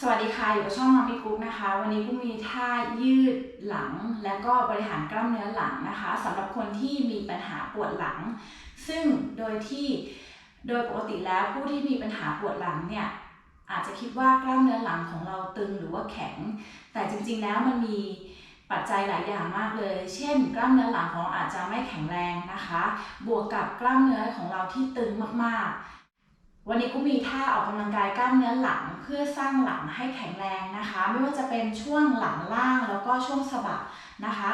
สวัสดีค่ะ อยู่กับช่องมามิกุ๊กนะคะ วันนี้กุ๊กมีท่ายืดหลัง และก็บริหารกล้ามเนื้อหลังนะคะสำหรับคนที่มีปัญหาปวดหลัง ซึ่งโดยที่โดยปกติแล้วผู้ที่มีปัญหาปวดหลังเนี่ยอาจจะคิดว่ากล้ามเนื้อหลังของเราตึงหรือว่าแข็ง แต่จริงๆแล้วมันมีปัจจัยหลายอย่างมากเลย เช่น กล้ามเนื้อหลังของเราอาจจะไม่แข็งแรงนะคะ บวกกับกล้ามเนื้อของเราที่ตึงมากๆ วันนี้กูมีท่าออกกำลังกายกล้ามเนื้อหลังเพื่อสร้างหลังให้แข็งแรงนะคะ ไม่ว่าจะเป็นช่วงหลังล่างแล้วก็ช่วงสะบักนะคะ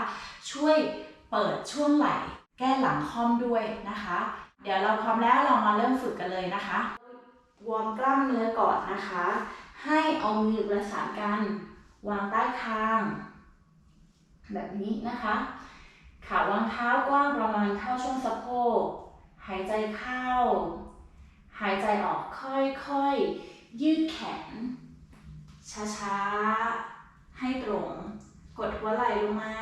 ช่วยเปิดช่วงไหล่แก้หลังค่อมด้วยนะคะ เดี๋ยวเราพร้อมแล้วเรามาเริ่มฝึกกันเลยนะคะวอร์มกล้ามเนื้อก่อนนะคะ ให้เอามือประสานกัน วางใต้คาง แบบนี้นะคะขาวางเท้ากว้างประมาณเท่าช่วงสะโพกหายใจเข้า หายใจออกค่อยๆ ยืดแขน ช้าๆ ให้ตรง กดหัวไหล่ลงมา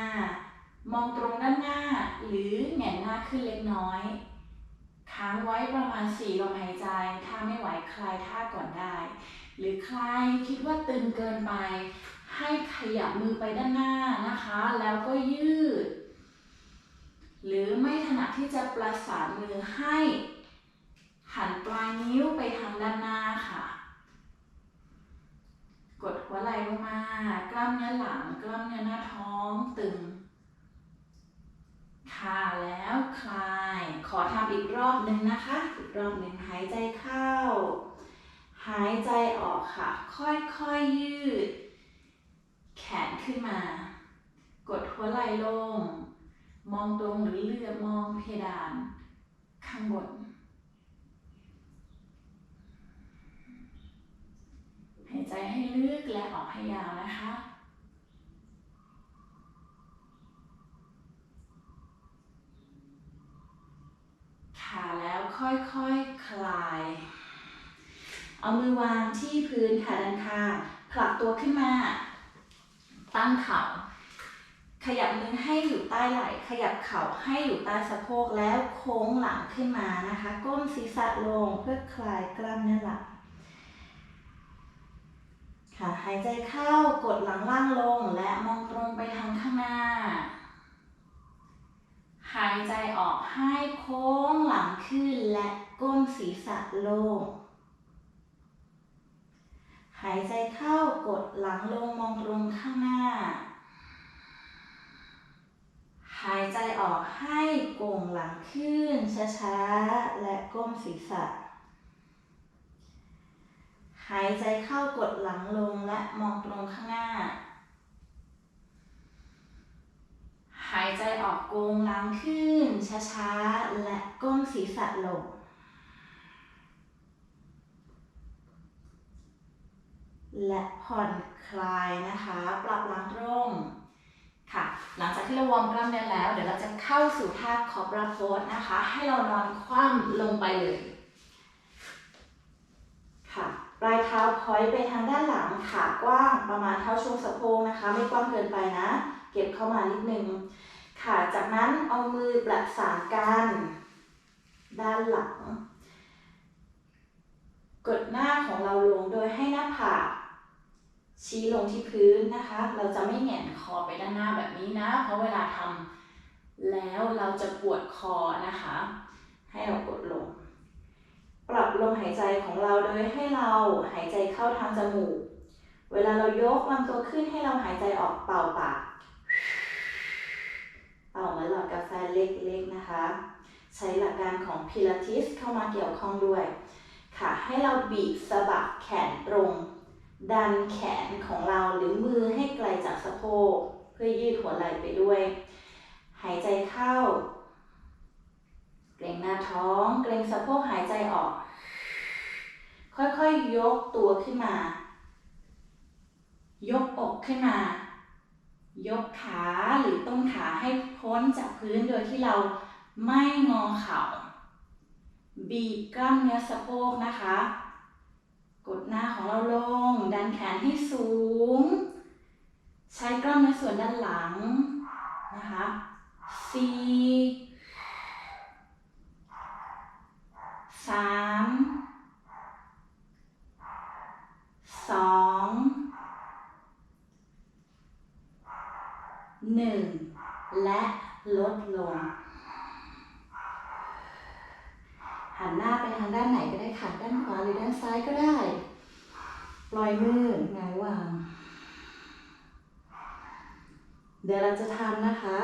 มองตรงด้านหน้า หรือแหงนหน้าขึ้นเล็กน้อย ค้างไว้ประมาณ4ลมหายใจ ถ้าไม่ไหวคลายท่าก่อนได้ หรือใครคิดว่าตึงเกินไป ให้ขยับมือไปด้านหน้านะคะ แล้วก็ยืด หรือไม่ถนัดที่จะประสานมือให้ หันปลายนิ้วไปทางด้านหน้าค่ะ กดหัวไหล่ลงมา กล้ามเนื้อหลัง กล้ามเนื้อหน้าท้องตึง ค่ะแล้วคลาย ขอทำอีกรอบหนึ่งนะคะ อีกรอบหนึ่งหายใจเข้า หายใจออกค่ะ ค่อยๆยืด แขนขึ้นมา กดหัวไหล่ลง มองตรงหรือเลือบมองเพดาน ข้างบน หายใจให้ลึกและออกให้ยาวนะคะ ค่ะแล้วค่อยๆคคลาย เอามือวางที่พื้นค่ะด้านข้างผลักตัวขึ้นมา ตั้งเข่า ขยับมือให้อยู่ใต้ไหล่ ขยับเข่าให้อยู่ใต้สะโพกแล้วโค้งหลังขึ้นมานะคะ ก้มศีรษะลงเพื่อคลายกล้ามเนื้อหลัง ค่ะหายใจเข้ากดหลังล่างลงและมองตรงไปทางข้างหน้า หายใจออกให้โค้งหลังขึ้นและก้มศีรษะลง หายใจเข้ากดหลังลงมองตรงข้างหน้า หายใจออกให้โก่งหลังขึ้นช้าๆและก้มศีรษะ หายใจเข้ากดหลังลงและมองตรงข้างหน้า หายใจออกโกงหลังขึ้น ช้าๆ และก้มศีรษะลง และผ่อนคลายนะคะ ปรับหลังตรงค่ะ หลังจากที่เราวอร์มกล้ามเนื้อแล้ว เดี๋ยวเราจะเข้าสู่ท่าคอบราโพสนะคะ ให้เรานอนคว่ำลงไปเลย ปลายเท้าพอยต์ไปทางด้านหลังขากว้างประมาณเท่าช่วงสะโพกนะคะ ไม่กว้างเกินไปนะ เก็บเข้ามานิดนึงค่ะจากนั้นเอามือประสานกัน ด้านหลัง กดหน้าของเราลงโดยให้หน้าผากชี้ลงที่พื้นนะคะ เราจะไม่แหงนคอไปด้านหน้าแบบนี้นะ เพราะเวลาทำแล้วเราจะปวดคอนะคะ ให้เรากดลง ปรับลมหายใจของเราโดยให้เราหายใจเข้าทางจมูก เวลาเรายกลำตัวขึ้นให้เราหายใจออกเป่าปาก เป่าเหมือนหลอดกาแฟเล็กๆนะคะ ใช้หลักการของพิลาทิสเข้ามาเกี่ยวข้องด้วย ค่ะ ให้เราบีบสะบักแขนตรง ดันแขนของเราหรือมือให้ไกลจากสะโพก เพื่อยืดหัวไหล่ไปด้วย หายใจเข้า เกร็งหน้าท้อง เกร็งสะโพกหายใจออก ค่อ ยกตัวขึ้นมา ยกอกขึ้นมา ยกขาหรือต้นขาให้พ้นจากพื้นโดยที่เราไม่งอเข่า บีบกล้ามเนื้อสะโพกนะคะ กดหน้าของเราลง ดันแขนให้สูง ใช้กล้ามเนื้อส่วนด้านหลังนะคะสี่สามสอง หนึ่ง และลดลง หันหน้าไปทางด้านไหนก็ได้ค่ะด้านขวาหรือด้านซ้ายก็ได้ ปล่อยมือหงายวาง เดี๋ยวเราจะทำนะคะ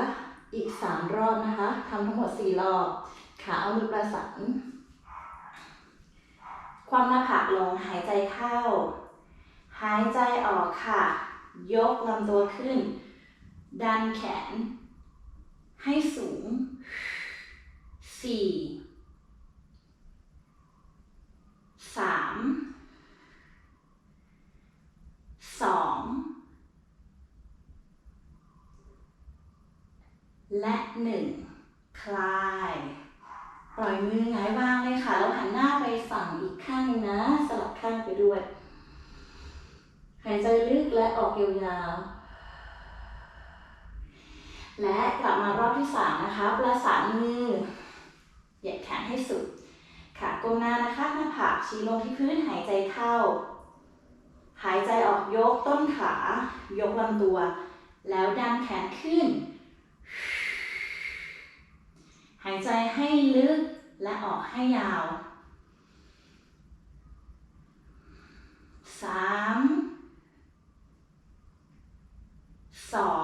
อีก 3 รอบนะคะทำทั้งหมด 4 รอบ ขาเอามือประสานความหน้าผากลงหายใจเข้า หายใจออกค่ะ ยกลำตัวขึ้น ดันแขน ให้สูง สี่สามสองและหนึ่งคลาย ปล่อยมือหงายวางเลยค่ะ แล้วหันหน้าไปฝั่งอีกข้างนึงนะ สลับข้างไปด้วย หายใจลึกและออกยาวๆ และกลับมารอบที่สามนะคะ ประสานมือ เหยียดแขนให้สุดขาก้มหน้านะคะหน้าผากชี้ลงที่พื้นหายใจเข้า หายใจออกยกต้นขา ยกลำตัว แล้วดันแขนขึ้น หายใจให้ลึกและออกให้ยาวสามสอง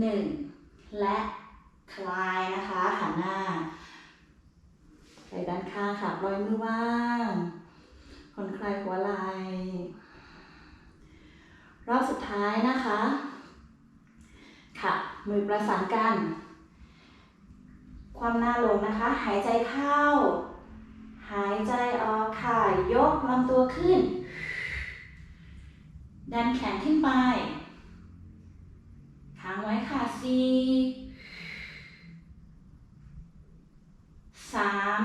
หนึ่งและคลายนะคะหันหน้าไปด้านข้างค่ะปล่อยมือว่างผ่อนคลายหัวไหล่รอบสุดท้ายนะคะ ค่ะ มือประสานกัน ความหน้าลงนะคะ หายใจเข้า หายใจออกค่ะ ยกลำตัวขึ้น ดันแขนขึ้นไป ค้างไว้ค่ะสี่สาม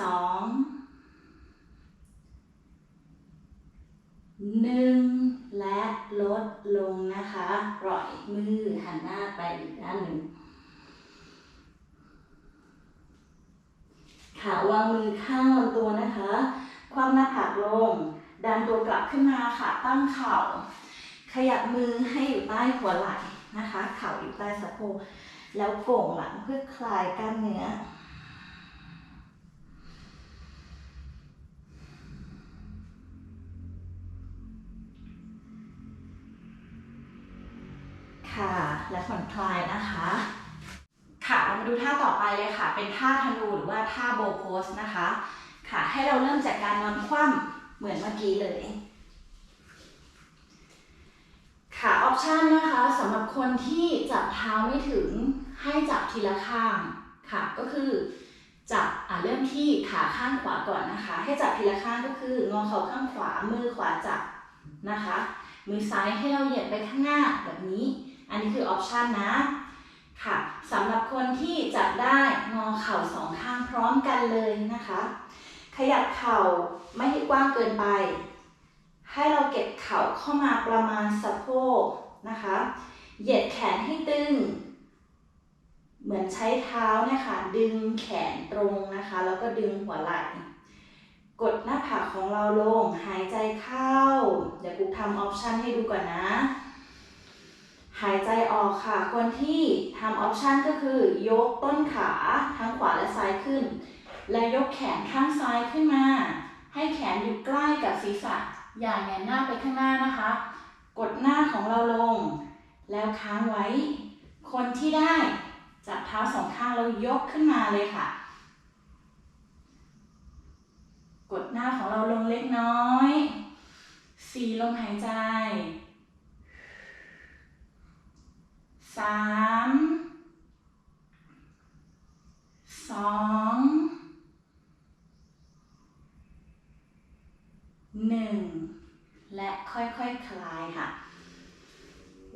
สองหนึ่งและลดลงนะคะ ปล่อยมือหันหน้าไปอีกด้านหนึ่งขาวางมือข้างลำตัวนะคะ ความหน้าผากลง ดันตัวกลับขึ้นมาค่ะ ตั้งเข่า ขยับมือให้อยู่ใต้หัวไหล่นะคะ เข่าอยู่ใต้สะโพก แล้วโก่งหลังเพื่อคลายกล้ามเนื้อ ค่ะ และผ่อนคลายนะคะ ค่ะ เรามาดูท่าต่อไปเลยค่ะ เป็นท่าธนูหรือว่าท่าโบโพสนะคะ ค่ะ ให้เราเริ่มจากการนอนคว่ำเหมือนเมื่อกี้เลย ค่ะออปชันนะคะสำหรับคนที่จับเท้าไม่ถึงให้จับทีละข้างค่ะก็คือจับอ่าเริ่มที่ขาข้างขวาก่อนนะคะ ให้จับทีละข้างก็คืองอเข่าข้างขวามือขวาจับนะคะ มือซ้ายให้เราเหยียดไปข้างหน้าแบบนี้ อันนี้คือออปชันนะค่ะสำหรับคนที่จับได้งอเข่าสองข้างพร้อมกันเลยนะคะ ขยับเข่าไม่ให้กว้างเกินไป ให้เราเก็บเข่าเข้ามาประมาณสะโพกนะคะ เหยียดแขนให้ตึง เหมือนใช้เท้าเนี่ยค่ะ ดึงแขนตรงนะคะ แล้วก็ดึงหัวไหล่กดหน้าผากของเราลง หายใจเข้า เดี๋ยวกูทำออปชันให้ดูก่อนนะ หายใจออกค่ะ คนที่ทำออปชันก็คือยกต้นขาทั้งขวาและซ้ายขึ้น และยกแขนข้างซ้ายขึ้นมา ให้แขนอยู่ใกล้กับศีรษะ อย่าแหงนหน้าไปข้างหน้านะคะ กดหน้าของเราลง แล้วค้างไว้ คนที่ได้จับเท้าสองข้างแล้วยกขึ้นมาเลยค่ะ กดหน้าของเราลงเล็กน้อยสี่ลมหายใจสามสอง หนึ่ง และ ค่อยๆคคลายค่ะ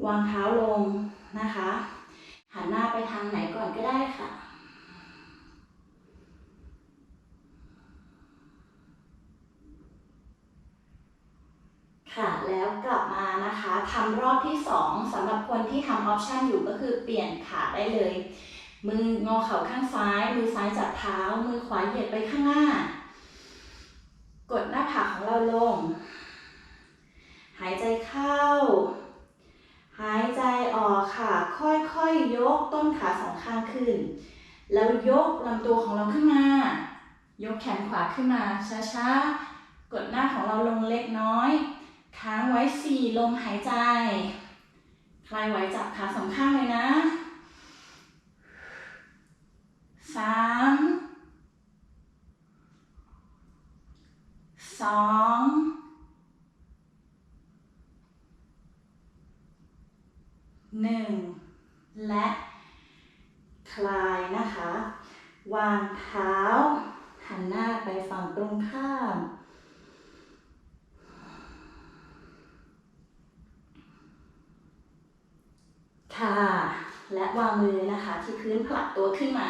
วางเท้าลงนะคะ หันหน้าไปทางไหนก่อนก็ได้ค่ะ ค่ะ แล้วกลับมานะคะทำรอบที่2สำหรับคนที่ทำออปชันอยู่ก็คือเปลี่ยนขาได้เลย มืองอเข่าข้างซ้าย มือซ้ายจับเท้า มือขวาเหยียดไปข้างหน้า กดหน้าผากของเราลงายใจเข้า หายใจออกค่ะ ค่อยๆยกต้นขาสองข้างขึ้น แล้วยกลำตัวของเราขึ้นมา ยกแขนขวาขึ้นมาช้าๆ กดหน้าของเราลงเล็กน้อย ค้างไว้สี่ลมหายใจใครไหวจับขาสองข้างเลยนะสามสอง หนึ่งและคลายนะคะ วางเท้า หันหน้าไปฝั่งตรงข้าม ค่ะ และวางมือนะคะ ที่พื้นผลักตัวขึ้นมา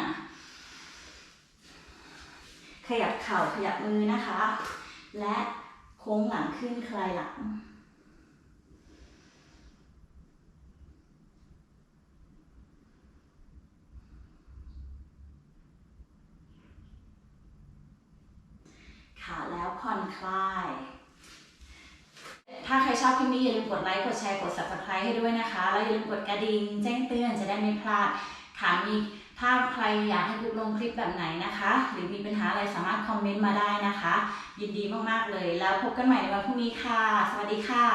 ขยับเข่าขยับมือนะคะ และโค้งหลังขึ้นคลายหลัง ค่ะแล้ว ผ่อนคลาย ถ้าใครชอบคลิปนี้อย่าลืมกดไลค์ กดแชร์ กด subscribe ให้ด้วยนะคะ แล้วอย่าลืมกดกระดิ่งแจ้งเตือนจะได้ไม่พลาด ค่ะมีถ้าใครอยากให้กุ๊กลงคลิปแบบไหนนะคะ หรือมีปัญหาอะไรสามารถคอมเมนต์มาได้นะคะ ยินดีมาก ๆ เลย แล้วพบกันใหม่ในวันพรุ่งนี้ค่ะ สวัสดีค่ะ